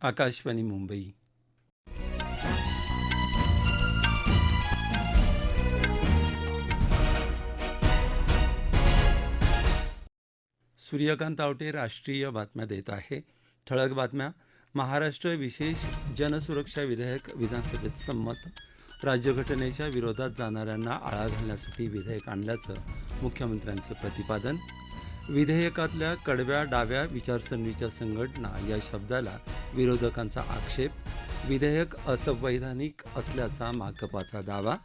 आकाशवाणी मुंबई. सूर्यकांत आवटे राष्ट्रीय बातम्या देत आहे. ठळक बातम्या. महाराष्ट्र विशेष जनसुरक्षा विधेयक विधानसभेत संमत. राज्यघटनेच्या विरोधात जाणाऱ्यांना आळा घालण्यासाठी विधेयक आणल्याचं मुख्यमंत्र्यांचं प्रतिपादन. विधेयकातल्या कडव्या डाव्या विचारसरणीच्या संघटना या शब्दाला विरोधकांचा आक्षेप विधेयक असंवैधानिक असल्याचा माकपाचा दावा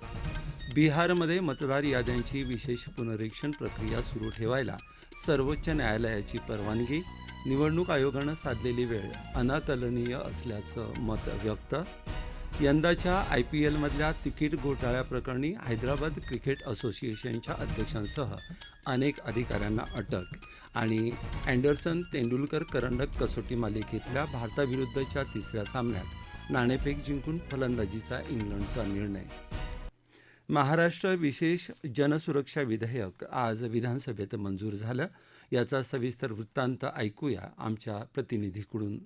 बिहारमध्ये मतदार याद्यांची विशेष पुनरीक्षण प्रक्रिया सुरू ठेवायला सर्वोच्च न्यायालयाची परवानगी निवडणूक आयोगानं साधलेली वेळ अनाकलनीय असल्याचं मत व्यक्त यंदाच्या आय पी एलमधल्या तिकीट घोटाळ्याप्रकरणी हैदराबाद क्रिकेट असोसिएशनच्या अध्यक्षांसह अनेक अधिकाऱ्यांना अटक आणि अँडरसन तेंडुलकर करंडक कसोटी मालिकेतल्या भारताविरुद्धच्या तिसऱ्या सामन्यात नाणेफेक जिंकून फलंदाजीचा इंग्लंडचा निर्णय. महाराष्ट्र विशेष जनसुरक्षा विधेयक आज विधानसभेत मंजूर झालं. याचा सविस्तर वृत्तांत ऐकूया आमच्या प्रतिनिधीकडून.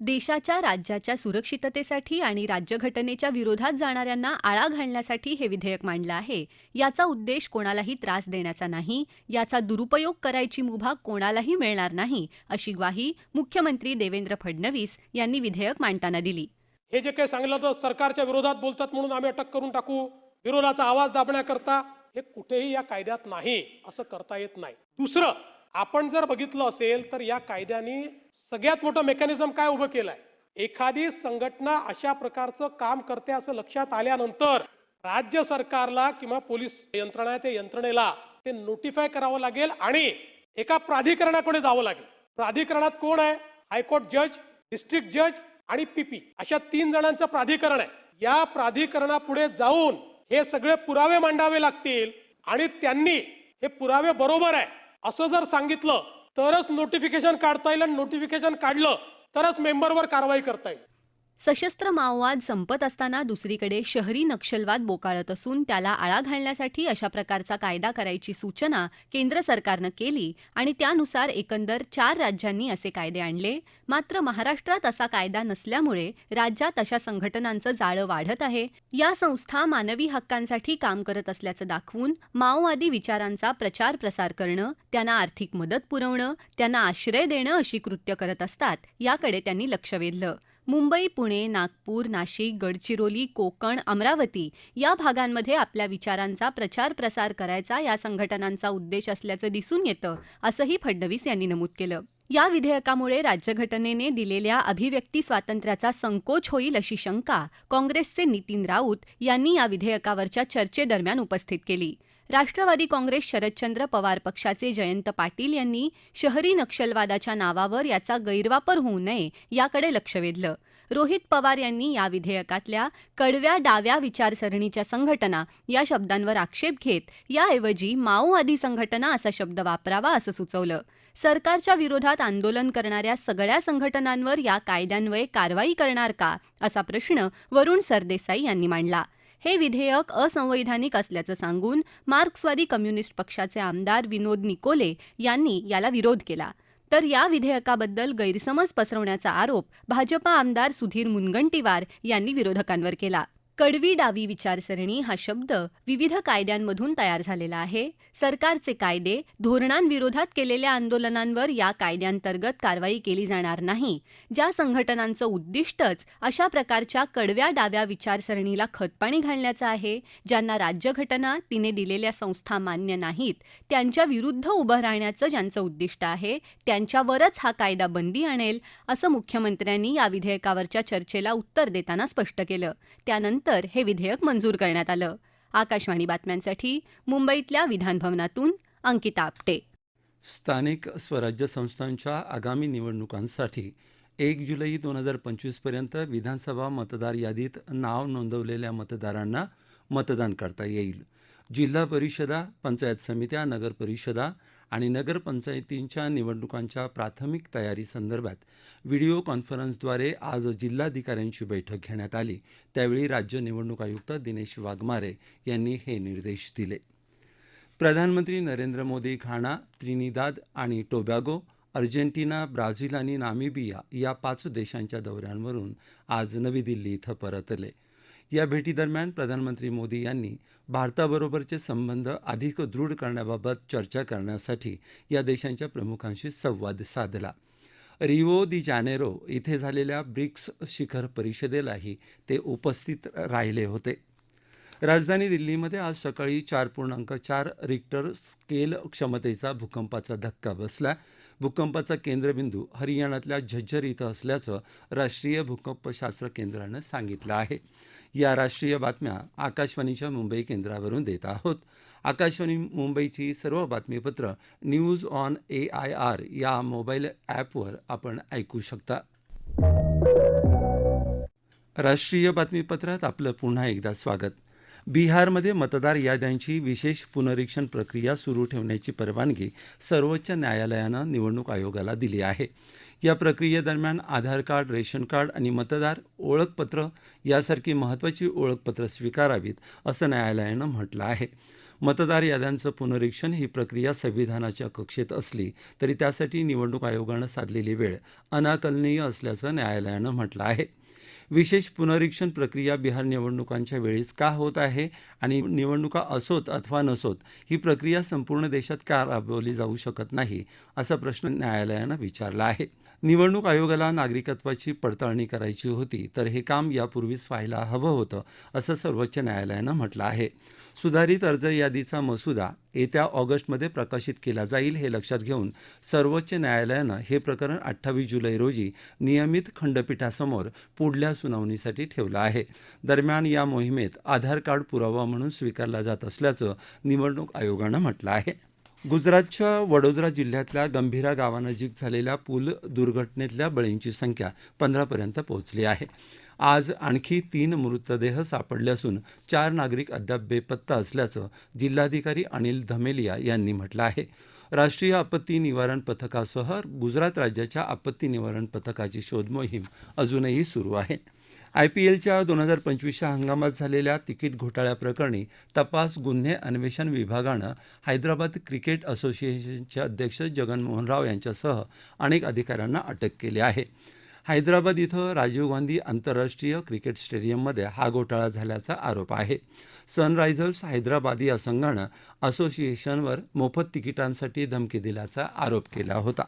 देशाच्या राज्याच्या सुरक्षिततेसाठी आणि राज्यघटनेच्या विरोधात जाणाऱ्यांना आळा घालण्यासाठी हे विधेयक मांडलं आहे. याचा उद्देश कोणालाही त्रास देण्याचा नाही याचा दुरुपयोग करायची मुभा कोणालाही मिळणार नाही अशी ग्वाही मुख्यमंत्री देवेंद्र फडणवीस यांनी विधेयक मांडताना दिली. हे जे काही सांगितलं तर सरकारच्या विरोधात बोलतात म्हणून आम्ही अटक करून टाकू विरोधाचा आवाज दाबण्याकरता हे कुठेही या कायद्यात नाही असं करता येत नाही. दुसरं आपण जर बघितलं असेल तर या कायद्याने सगळ्यात मोठं मेकॅनिझम काय उभं केलंय? एखादी संघटना अशा प्रकारचं काम करते असं लक्षात आल्यानंतर राज्य सरकारला किंवा पोलीस यंत्रणा त्या यंत्रणेला ते नोटिफाय करावं लागेल आणि एका प्राधिकरणाकडे जावं लागेल. प्राधिकरणात कोण आहे? हायकोर्ट जज डिस्ट्रिक्ट जज आणि पीपी अशा तीन जणांचं प्राधिकरण आहे. या प्राधिकरणापुढे जाऊन हे सगळे पुरावे मांडावे लागतील आणि त्यांनी हे पुरावे बरोबर आहे. असं जर सांगितलं तरच नोटिफिकेशन काढता येईल आणि नोटिफिकेशन काढलं तरच मेंबरवर कारवाई करता येईल. सशस्त्र माओवाद संपत असताना दुसरीकडे शहरी नक्षलवाद बोकाळत असून त्याला आळा घालण्यासाठी अशा प्रकारचा कायदा करायची सूचना केंद्र सरकारनं केली आणि त्यानुसार एकंदर चार राज्यांनी असे कायदे आणले. मात्र महाराष्ट्रात असा कायदा नसल्यामुळे राज्यात अशा संघटनांचं जाळं वाढत आहे. या संस्था मानवी हक्कांसाठी काम करत असल्याचं दाखवून माओवादी विचारांचा प्रचार प्रसार करणं त्यांना आर्थिक मदत पुरवणं त्यांना आश्रय देणं अशी कृत्य करत असतात याकडे त्यांनी लक्ष वेधलं. मुंबई पुणे नागपूर नाशिक गडचिरोली कोकण अमरावती या भागांमध्ये आपल्या विचारांचा प्रचार प्रसार करायचा या संघटनांचा उद्देश असल्याचं दिसून येतं असंही फडणवीस यांनी नमूद केलं. या विधेयकामुळे राज्यघटनेने दिलेल्या अभिव्यक्ती स्वातंत्र्याचा संकोच होईल अशी शंका काँग्रेसचे नितीन राऊत यांनी या विधेयकावरच्या चर्चेदरम्यान उपस्थित केली. राष्ट्रवादी काँग्रेस शरदचंद्र पवार पक्षाचे जयंत पाटील यांनी शहरी नक्षलवादाच्या नावावर याचा गैरवापर होऊ नये याकडे लक्ष वेधलं. रोहित पवार यांनी या विधेयकातल्या कडव्या डाव्या विचारसरणीच्या संघटना या शब्दांवर आक्षेप घेत याऐवजी माओवादी संघटना असा शब्द वापरावा असं सुचवलं. सरकारच्या विरोधात आंदोलन करणाऱ्या सगळ्या संघटनांवर या कायद्यान्वये कारवाई करणार का? असा प्रश्न वरुण सरदेसाई यांनी मांडला. हे विधेयक असंवैधानिक असल्याचं सांगून मार्क्सवादी कम्युनिस्ट पक्षाचे आमदार विनोद निकोले यांनी याला विरोध केला. तर या विधेयकाबद्दल गैरसमज पसरवण्याचा आरोप भाजपा आमदार सुधीर मुनगंटीवार यांनी विरोधकांवर केला. कडवी डावी विचारसरणी हा शब्द विविध कायद्यांमधून तयार झालेला आहे. सरकारचे कायदे धोरणांविरोधात केलेल्या आंदोलनांवर या कायद्यांतर्गत कारवाई केली जाणार नाही. ज्या संघटनांचं उद्दिष्टच अशा प्रकारच्या कडव्या डाव्या विचारसरणीला खतपाणी घालण्याचं आहे ज्यांना राज्यघटना तिने दिलेल्या संस्था मान्य नाहीत त्यांच्या विरुद्ध उभं राहण्याचं ज्यांचं उद्दिष्ट आहे त्यांच्यावरच हा कायदा बंदी आणेल असं मुख्यमंत्र्यांनी या विधेयकावरच्या चर्चेला उत्तर देताना स्पष्ट केलं. त्यानंतर हे विधेयक मंजूर करण्यात आलं. आकाशवाणी बातम्यांसाठी मुंबईतल्या विधानभवनातून अंकिता आपटे. स्थानिक स्वराज्य संस्थांच्या आगामी निवडणुकांसाठी एक जुलै दोन हजार पंचवीसपर्यंत विधानसभा मतदार यादीत नाव नोंदवलेल्या मतदारांना मतदान करता येईल. जिल्हा परिषदा पंचायत समित्या नगरपरिषदा आणि नगरपंचायतींच्या निवडणुकांच्या प्राथमिक तयारीसंदर्भात व्हिडिओ कॉन्फरन्सद्वारे आज जिल्हाधिकाऱ्यांची बैठक घेण्यात आली. त्यावेळी राज्य निवडणूक आयुक्त दिनेश वाघमारे यांनी हे निर्देश दिले. प्रधानमंत्री नरेंद्र मोदी घाणा त्रिनिदाद आणि टोबॅगो अर्जेंटिना ब्राझील आणि नामिबिया या पाच देशांच्या दौऱ्यांवरून आज नवी दिल्ली इथं परतले. या भेटीदरम्यान प्रधानमंत्री मोदी यांनी भारताबरोबरचे संबंध अधिक दृढ करण्याबाबत चर्चा करण्यासाठी या देशांच्या प्रमुखांशी संवाद साधला. रिओ दी जानेरो इथे झालेल्या ब्रिक्स शिखर परिषदेलाही ते उपस्थित राहिले होते. राजधानी दिल्लीमध्ये आज सकाळी चार पूर्णांक चार रिक्टर स्केल क्षमतेचा भूकंपाचा धक्का बसला. भूकंपाचा केंद्रबिंदू हरियाणातल्या झज्जर इथं असल्याचं राष्ट्रीय भूकंपशास्त्र केंद्रानं सांगितलं आहे. या राष्ट्रीय बातम्या आकाशवाणीच्या मुंबई केंद्रावरून देत आहोत. आकाशवाणी मुंबईची सर्व बातमीपत्र news on A I R या मोबाईल ॲपवर आपण ऐकू शकता. राष्ट्रीय बातमीपत्रात आपलं पुन्हा एकदा स्वागत. बिहारमध्ये मतदार याद्यांची विशेष पुनरीक्षण प्रक्रिया सुरू ठेवण्याची परवानगी सर्वोच्च न्यायालयानं निवडणूक आयोगाला दिली आहे. या प्रक्रियेदरम्यान आधार कार्ड रेशन कार्ड आणि मतदार ओळखपत्र यासारखी महत्त्वाची ओळखपत्र स्वीकारावीत असं न्यायालयानं म्हटलं आहे. मतदार याद्यांचं पुनरीक्षण ही प्रक्रिया संविधानाच्या कक्षेत असली तरी त्यासाठी निवडणूक आयोगानं साधलेली वेळ अनाकलनीय असल्याचं न्यायालयानं म्हटलं आहे. विशेष पुनरीक्षण प्रक्रिया बिहार निवडणुकांच्या वेळीच का होत आहे आणि निवडणुका असोत अथवा नसोत ही प्रक्रिया संपूर्ण देशात का राबवली जाऊ शकत नाही असा प्रश्न न्यायालयानं विचारला आहे. निवडणूक आयोगाला नागरिकत्वाची पडताळणी करायची होती तर हे काम यापूर्वीच व्हायला हवं होतं असं सर्वोच्च न्यायालयानं म्हटलं आहे. सुधारित अर्ज यादीचा मसुदा येत्या ऑगस्टमध्ये प्रकाशित केला जाईल हे लक्षात घेऊन सर्वोच्च न्यायालयानं हे प्रकरण अठ्ठावीस जुलै रोजी नियमित खंडपीठासमोर पुढल्या सुनावणीसाठी ठेवलं आहे. दरम्यान या मोहिमेत आधार कार्ड पुरावा म्हणून स्वीकारला जात असल्याचं निवडणूक आयोगानं म्हटलं आहे. गुजरातच्या वडोदरा जिल्ह्यातल्या गंभीरा गावानजीक झालेल्या पूल दुर्घटनेतल्या बळींची संख्या पंधरापर्यंत पोहोचली आहे. आज आणखी तीन मृतदेह सापडले असून चार नागरिक अद्याप बेपत्ता असल्याचं जिल्हाधिकारी अनिल धमेलिया यांनी म्हटलं आहे. राष्ट्रीय आपत्ती निवारण पथकासह गुजरात राज्याच्या आपत्ती निवारण पथकाची शोध मोहीम अजूनही सुरू आहे. आय पी एलच्या दोन हजार पंचवीसच्या हंगामात झालेल्या तिकीट घोटाळ्याप्रकरणी तपास गुन्हे अन्वेषण विभागानं हैदराबाद क्रिकेट असोसिएशनचे अध्यक्ष जगनमोहन राव यांच्यासह अनेक अधिकाऱ्यांना अटक केली आहे. हैदराबाद इथं राजीव गांधी आंतरराष्ट्रीय क्रिकेट स्टेडियममध्ये हा घोटाळा झाल्याचा आरोप आहे. सनरायझर्स हैदराबाद या संघानं असोसिएशनवर मोफत तिकिटांसाठी धमकी दिल्याचा आरोप केला होता.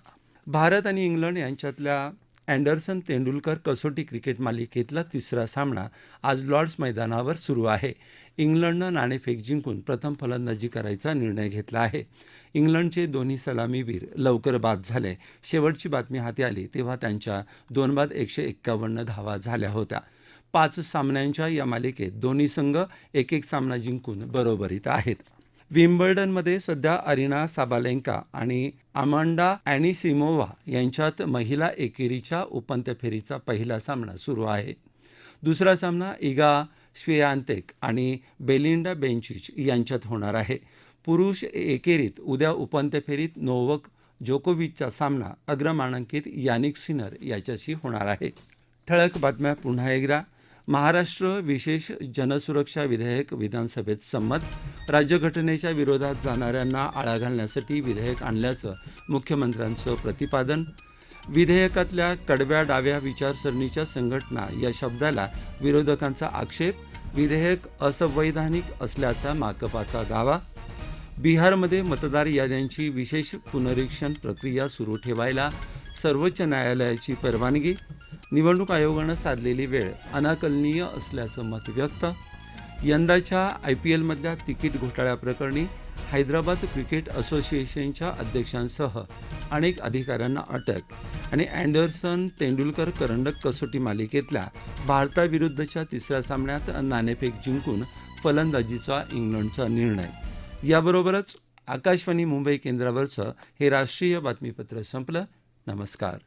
भारत आणि इंग्लंड यांच्यातल्या अँडरसन तेंडुलकर कसोटी क्रिकेट मालिकेतला तिसरा सामना आज लॉर्ड्स मैदानावर सुरू आहे. इंग्लंडनं नाणेफेक जिंकून प्रथम फलंदाजी करायचा निर्णय घेतला आहे. इंग्लंडचे दोन्ही सलामीवीर लवकर बाद झाले. शेवटची बातमी हाती आली तेव्हा त्यांच्या दोन बाद एकशे एक्कावन्न धावा झाल्या होत्या. पाच सामन्यांच्या या मालिकेत दोन्ही संघ एक एक सामना जिंकून बरोबरीत आहेत. विम्बल्डनमध्ये सध्या अरिना साबालेंका आणि अमांडा अॅनिसिमोवा यांच्यात महिला एकेरीच्या उपांत्य फेरीचा पहिला सामना सुरू आहे. दुसरा सामना इगा श्वेयांतेक आणि बेलिंडा बेंचिच यांच्यात होणार आहे. पुरुष एकेरीत उद्या उपांत्य फेरीत नोवक जोकोविचचा सामना अग्रमानांकित यानिक सिनर याच्याशी होणार आहे. ठळक बातम्या पुन्हा एकदा. महाराष्ट्र विशेष जनसुरक्षा विधेयक विधानसभेत संमत. राज्यघटनेच्या विरोधात जाणाऱ्यांना आळा घालण्यासाठी विधेयक आणल्याचं मुख्यमंत्र्यांचं प्रतिपादन. विधेयकातल्या कडव्या डाव्या विचारसरणीच्या संघटना या शब्दाला विरोधकांचा आक्षेप. विधेयक असंवैधानिक असल्याचा माकपाचा दावा. बिहारमध्ये मतदार याद्यांची विशेष पुनरीक्षण प्रक्रिया सुरू ठेवायला सर्वोच्च न्यायालयाची परवानगी. निवडणूक आयोगानं साधलेली वेळ अनाकलनीय असल्याचं मत व्यक्त. यंदाच्या आय पी एलमधल्या तिकीट घोटाळ्याप्रकरणी हैदराबाद क्रिकेट असोसिएशनच्या अध्यक्षांसह अनेक अधिकाऱ्यांना अटक आणि अँडरसन तेंडुलकर करंडक कसोटी मालिकेतल्या भारताविरुद्धच्या तिसऱ्या सामन्यात नाणेफेक जिंकून फलंदाजीचा इंग्लंडचा निर्णय. याबरोबरच आकाशवाणी मुंबई केंद्रावरचं हे राष्ट्रीय बातमीपत्र संपलं. नमस्कार.